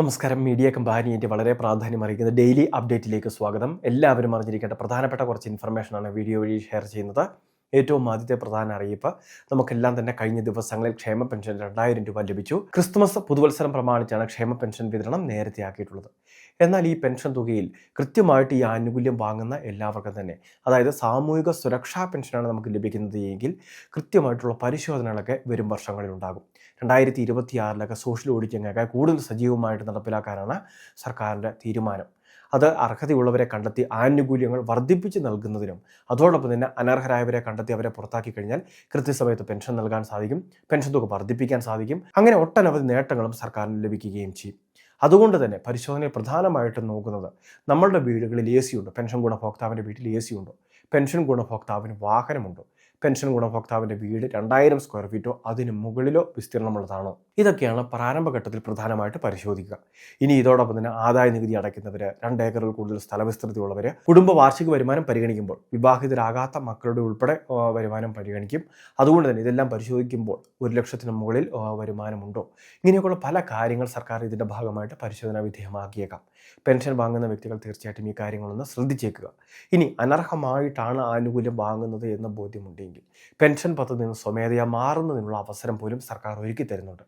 നമസ്കാരം. മീഡിയ കമ്പാനിയുടെ വളരെ പ്രാധാന്യം അറിയിക്കുന്ന ഡെയിലി അപ്ഡേറ്റിലേക്ക് സ്വാഗതം. എല്ലാവരും അറിഞ്ഞിരിക്കേണ്ട പ്രധാനപ്പെട്ട കുറച്ച് ഇൻഫർമേഷനാണ് വീഡിയോ വഴി ഷെയർ ചെയ്യുന്നത്. ഏറ്റവും ആദ്യത്തെ പ്രധാന അറിയിപ്പ്. നമുക്കെല്ലാം തന്നെ കഴിഞ്ഞ ദിവസങ്ങളിൽ ക്ഷേമ പെൻഷൻ രണ്ടായിരം രൂപ ലഭിച്ചു. ക്രിസ്തുമസ് പുതുവത്സരം പ്രമാണിച്ചാണ് ക്ഷേമ പെൻഷൻ വിതരണം നേരത്തെ ആക്കിയിട്ടുള്ളത് എന്നാൽ ഈ പെൻഷൻ തുകയിൽ കൃത്യമായിട്ട് ഈ ആനുകൂല്യം വാങ്ങുന്ന എല്ലാവർക്കും തന്നെ അതായത് സാമൂഹിക സുരക്ഷാ പെൻഷനാണ് നമുക്ക് ലഭിക്കുന്നത് എങ്കിൽ കൃത്യമായിട്ടുള്ള പരിശോധനകളൊക്കെ വരും വർഷങ്ങളിൽ ഉണ്ടാകും രണ്ടായിരത്തി ഇരുപത്തിയാറിലൊക്കെ സോഷ്യൽ ഓഡിറ്റിംഗൊക്കെ കൂടുതൽ സജീവമായിട്ട് നടപ്പിലാക്കാനാണ് സർക്കാരിന്റെ തീരുമാനം. അത് അർഹതയുള്ളവരെ കണ്ടെത്തി ആനുകൂല്യങ്ങൾ വർദ്ധിപ്പിച്ച് നൽകുന്നതിനും അതോടൊപ്പം തന്നെ അനർഹരായവരെ കണ്ടെത്തി അവരെ പുറത്താക്കി കഴിഞ്ഞാൽ കൃത്യസമയത്ത് പെൻഷൻ നൽകാൻ സാധിക്കും പെൻഷൻ തുക വർദ്ധിപ്പിക്കാൻ സാധിക്കും അങ്ങനെ ഒട്ടനവധി നേട്ടങ്ങളും സർക്കാരിന് ലഭിക്കുകയും ചെയ്യും. അതുകൊണ്ട് തന്നെ പരിശോധനയിൽ പ്രധാനമായിട്ടും നോക്കുന്നത് നമ്മളുടെ വീടുകളിൽ എ സി ഉണ്ടോ പെൻഷൻ ഗുണഭോക്താവിന്റെ വീട്ടിൽ എ സി ഉണ്ടോ പെൻഷൻ ഗുണഭോക്താവിന് വാഹനമുണ്ടോ പെൻഷൻ ഗുണഭോക്താവിന്റെ വീട് രണ്ടായിരം സ്ക്വയർ ഫീറ്റോ അതിന് മുകളിലോ വിസ്തീർണമുള്ളതാണോ? ഇതൊക്കെയാണ് പ്രാരംഭഘട്ടത്തിൽ പ്രധാനമായിട്ട് പരിശോധിക്കുക. ഇനി ഇതോടൊപ്പം തന്നെ ആദായ നികുതി അടയ്ക്കുന്നവർ രണ്ട് ഏക്കറിൽ കൂടുതൽ സ്ഥലവിസ്തൃതിയുള്ളവർ കുടുംബ വാർഷിക വരുമാനം പരിഗണിക്കുമ്പോൾ വിവാഹിതരാകാത്ത മക്കളുടെ ഉൾപ്പെടെ വരുമാനം പരിഗണിക്കും. അതുകൊണ്ട് തന്നെ ഇതെല്ലാം പരിശോധിക്കുമ്പോൾ ഒരു ലക്ഷത്തിന് മുകളിൽ വരുമാനമുണ്ടോ? ഇങ്ങനെയൊക്കെയുള്ള പല കാര്യങ്ങൾ സർക്കാർ ഇതിന്റെ ഭാഗമായിട്ട് പരിശോധനാ വിധേയമാക്കിയേക്കാം. പെൻഷൻ വാങ്ങുന്ന വ്യക്തികൾ തീർച്ചയായിട്ടും ഈ കാര്യങ്ങളൊന്ന് ശ്രദ്ധിച്ചേക്കുക. ഇനി അനർഹമായിട്ടാണ് ആനുകൂല്യം വാങ്ങുന്നത് എന്ന ബോധ്യമുണ്ടെങ്കിൽ പെൻഷൻ പദ്ധതിയിൽ നിന്ന് സ്വമേധയാ മാറുന്നതിനുള്ള അവസരം പോലും സർക്കാർ ഒരുക്കി തരുന്നുണ്ട്.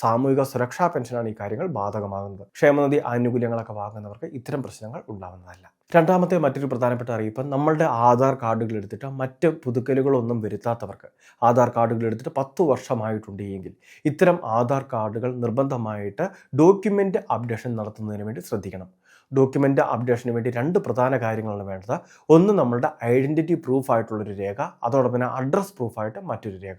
സാമൂഹിക സുരക്ഷാ പെൻഷനാണ് ഈ കാര്യങ്ങൾ ബാധകമാകുന്നത്. ക്ഷേമനിധി ആനുകൂല്യങ്ങളൊക്കെ വാങ്ങുന്നവർക്ക് ഇത്തരം പ്രശ്നങ്ങൾ ഉണ്ടാകുന്നതല്ല രണ്ടാമത്തെ മറ്റൊരു പ്രധാനപ്പെട്ട അറിയിപ്പ് നമ്മളുടെ ആധാർ കാർഡുകൾ എടുത്തിട്ട് മറ്റ് പുതുക്കലുകളൊന്നും വരുത്താത്തവർക്ക് ആധാർ കാർഡുകൾ എടുത്തിട്ട് പത്ത് വർഷമായിട്ടുണ്ട് എങ്കിൽ ഇത്തരം ആധാർ കാർഡുകൾ നിർബന്ധമായിട്ട് ഡോക്യുമെന്റ് അപ്ഡേഷൻ നടത്തുന്നതിന് വേണ്ടി ശ്രദ്ധിക്കണം. ഡോക്യുമെന്റ് അപ്ഡേഷന് വേണ്ടി രണ്ട് പ്രധാന കാര്യങ്ങളാണ് വേണ്ടത്. ഒന്ന് നമ്മളുടെ ഐഡന്റിറ്റി പ്രൂഫ് ആയിട്ടുള്ളൊരു രേഖ അതോടൊപ്പം അഡ്രസ് പ്രൂഫായിട്ട് മറ്റൊരു രേഖ.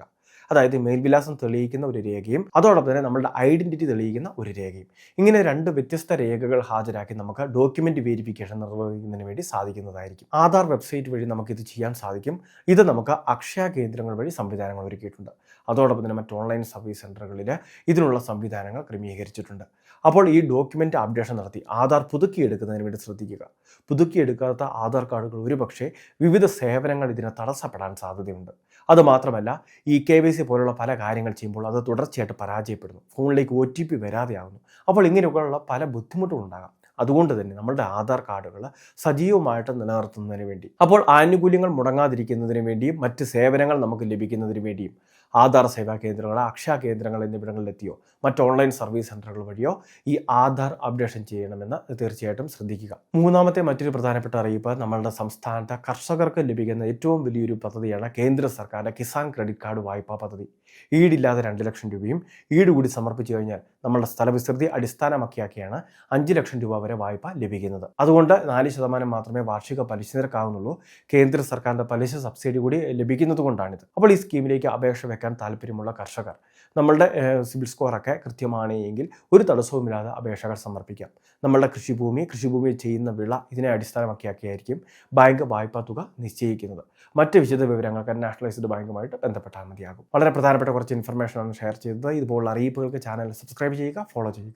അതായത് മേൽവിലാസം തെളിയിക്കുന്ന ഒരു രേഖയും അതോടൊപ്പം തന്നെ നമ്മളുടെ ഐഡന്റിറ്റി തെളിയിക്കുന്ന ഒരു രേഖയും. ഇങ്ങനെ രണ്ട് വ്യത്യസ്ത രേഖകൾ ഹാജരാക്കി നമുക്ക് ഡോക്യുമെന്റ് വെരിഫിക്കേഷൻ നിർവഹിക്കുന്നതിന് വേണ്ടി സാധിക്കുന്നതായിരിക്കും. ആധാർ വെബ്സൈറ്റ് വഴി നമുക്ക് ഇത് ചെയ്യാൻ സാധിക്കും. ഇത് നമുക്ക് അക്ഷയ കേന്ദ്രങ്ങൾ വഴി സംവിധാനങ്ങൾ ഒരുക്കിയിട്ടുണ്ട്. അതോടൊപ്പം തന്നെ മറ്റ് ഓൺലൈൻ സർവീസ് സെന്ററുകളിൽ ഇതിനുള്ള സംവിധാനങ്ങൾ ക്രമീകരിച്ചിട്ടുണ്ട്. അപ്പോൾ ഈ ഡോക്യുമെന്റ് അപ്ഡേഷൻ നടത്തി ആധാർ പുതുക്കിയെടുക്കുന്നതിന് വേണ്ടി ശ്രദ്ധിക്കുക. പുതുക്കിയെടുക്കാത്ത ആധാർ കാർഡുകൾ ഒരുപക്ഷെ വിവിധ സേവനങ്ങൾ ഇതിന് തടസ്സപ്പെടാൻ സാധ്യതയുണ്ട്. അതുമാത്രമല്ല ഈ കെ വൈ സി പോലുള്ള പല കാര്യങ്ങൾ ചെയ്യുമ്പോൾ അത് തുടർച്ചയായിട്ട് പരാജയപ്പെടുന്നു. ഫോണിലേക്ക് ഒ ടി പി വരാതെയാകുന്നു അപ്പോൾ ഇങ്ങനെയൊക്കെയുള്ള പല ബുദ്ധിമുട്ടുകൾ ഉണ്ടാകാം. അതുകൊണ്ട് തന്നെ നമ്മളുടെ ആധാർ കാർഡുകൾ സജീവമായിട്ട് നിലനിർത്തുന്നതിന് വേണ്ടി അപ്പോൾ ആനുകൂല്യങ്ങൾ മുടങ്ങാതിരിക്കുന്നതിന് വേണ്ടിയും മറ്റ് സേവനങ്ങൾ നമുക്ക് ലഭിക്കുന്നതിന് വേണ്ടിയും ആധാർ സേവാ കേന്ദ്രങ്ങൾ അക്ഷയ കേന്ദ്രങ്ങൾ എന്നിവിടങ്ങളിലെത്തിയോ? മറ്റ് ഓൺലൈൻ സർവീസ് സെന്ററുകൾ വഴിയോ ഈ ആധാർ അപ്ഡേഷൻ ചെയ്യണമെന്ന് തീർച്ചയായിട്ടും ശ്രദ്ധിക്കുക. മൂന്നാമത്തെ മറ്റൊരു പ്രധാനപ്പെട്ട അറിയിപ്പ് നമ്മളുടെ സംസ്ഥാനത്തെ കർഷകർക്ക് ലഭിക്കുന്ന ഏറ്റവും വലിയൊരു പദ്ധതിയാണ് കേന്ദ്ര സർക്കാരിന്റെ കിസാൻ ക്രെഡിറ്റ് കാർഡ് വായ്പാ പദ്ധതി. ഈടില്ലാതെ രണ്ട് ലക്ഷം രൂപയും ഈട് കൂടി സമർപ്പിച്ചു കഴിഞ്ഞാൽ നമ്മളുടെ സ്ഥലവിസ്തൃതി അടിസ്ഥാനമാക്കിയാക്കിയാണ് അഞ്ച് ലക്ഷം രൂപ വരെ വായ്പ ലഭിക്കുന്നത്. അതുകൊണ്ട് നാല് ശതമാനം മാത്രമേ വാർഷിക പലിശ നിരക്കാവുന്നുള്ളൂ. കേന്ദ്ര സർക്കാരിന്റെ പലിശ സബ്സിഡി കൂടി ലഭിക്കുന്നത് കൊണ്ടാണിത് അപ്പോൾ ഈ സ്കീമിലേക്ക് അപേക്ഷ വെക്കാൻ താല്പര്യമുള്ള കർഷകർ. നമ്മളുടെ സിബിൽ സ്കോറൊക്കെ കൃത്യമാണ് എങ്കിൽ ഒരു തടസ്സവുമില്ലാതെ അപേക്ഷകൾ സമർപ്പിക്കാം. നമ്മളുടെ കൃഷിഭൂമി കൃഷിഭൂമിയിൽ ചെയ്യുന്ന വിള ഇതിനെ അടിസ്ഥാനമാക്കിയാക്കിയായിരിക്കും ബാങ്ക് വായ്പാ തുക നിശ്ചയിക്കുന്നത്. മറ്റ് വിശദ വിവരങ്ങൾക്ക് നാഷണലൈസ്ഡ് ബാങ്കുമായിട്ട് ബന്ധപ്പെട്ടാൽ മതിയാകും. വളരെ പ്രധാനപ്പെട്ട കുറച്ച് ഇൻഫർമേഷനാണ് ഷെയർ ചെയ്തത്. ഇതുപോലുള്ള അറിയിപ്പുകൾക്ക് ചാനൽ സബ്സ്ക്രൈബ് ചെയ്യുക ഫോളോ ചെയ്യുക.